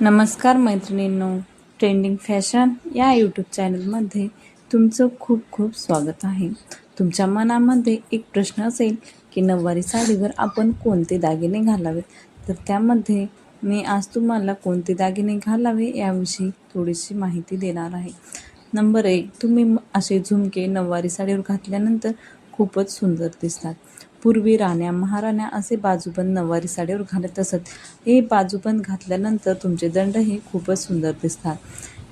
नमस्कार मैत्रिणींनो trending fashion या यूट्यूब चॅनलमध्ये तुमचं खूप खूप स्वागत आहे. तुमच्या मनामध्ये एक प्रश्न असेल की नऊवारी साडीवर आपण कोणते दागिने घालावेत? तर त्यामध्ये मी आज तुम्हाला कोणते दागिने घालावे याविषयी थोडीशी माहिती देणार आहे. नंबर एक तुम्ही म- असे झुमके नऊवारी साडीवर घातल्यानंतर खूपच सुंदर दिसतात. पूर्वी राण्या महाराण्या असे बाजूबंद नऊवारी साडीवर घालत असत. हे बाजूबंद घातल्यानंतर तुमचे दंड हे खूपच सुंदर दिसतात.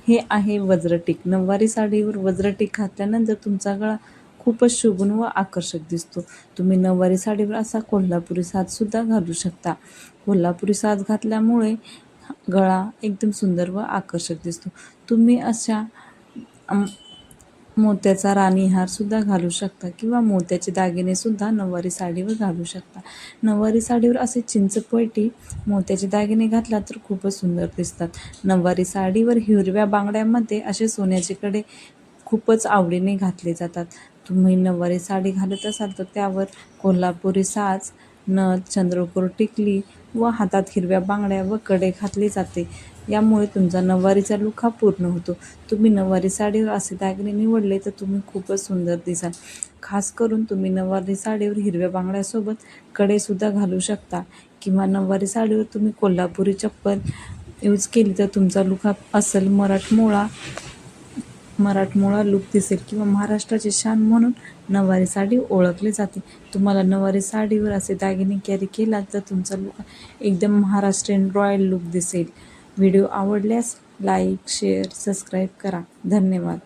हे आहे वज्रटीक. नऊवारी साडीवर वज्रटीक घातल्यानंतर तुमचा गळा खूपच शोभून व आकर्षक दिसतो. तुम्ही नऊवारी साडीवर असा कोल्हापुरी साजसुद्धा घालू शकता. कोल्हापुरी साज घातल्यामुळे गळा एकदम सुंदर व आकर्षक दिसतो. तुम्ही अशा मोत्याचा राणीहारसुद्धा घालू शकता किंवा मोत्याचे दागिनेसुद्धा नऊवारी साडीवर घालू शकता. नऊवारी साडीवर असे चिंचपळटी मोत्याचे दागिने घातला तर खूपच सुंदर दिसतात. नऊवारी साडीवर हिरव्या बांगड्यामध्ये असे सोन्याचे कडे खूपच आवडीने घातले जातात. तुम्ही नऊवारी साडी घालत असाल तर त्यावर कोल्हापुरी साज नथ चंद्रकोर टिकली व हातात हिरव्या बांगड्या व कडे घातले जाते. यामुळे तुमचा नऊवारीचा लुक हा पूर्ण होतो. तुम्ही नऊवारी साडीवर असे दागिने निवडले तर तुम्ही खूपच सुंदर दिसाल. खास करून तुम्ही नऊवारी साडीवर हिरव्या बांगड्यासोबत कडेसुद्धा घालू शकता किंवा नऊवारी साडीवर तुम्ही कोल्हापुरी चप्पल यूज केली तर तुमचा लुक हा असेल मराठमोळा मराठमोळा लुक दिसेल किंवा महाराष्ट्राची शान म्हणून नऊवारी साडी ओळखली जाते. तुम्हाला नऊवारी साडीवर असे दागिने कॅरी केला तर तुमचा लुक एकदम महाराष्ट्रीयन रॉयल लुक दिसेल. व्हिडिओ आवडल्यास लाईक शेअर सबस्क्राईब करा. धन्यवाद.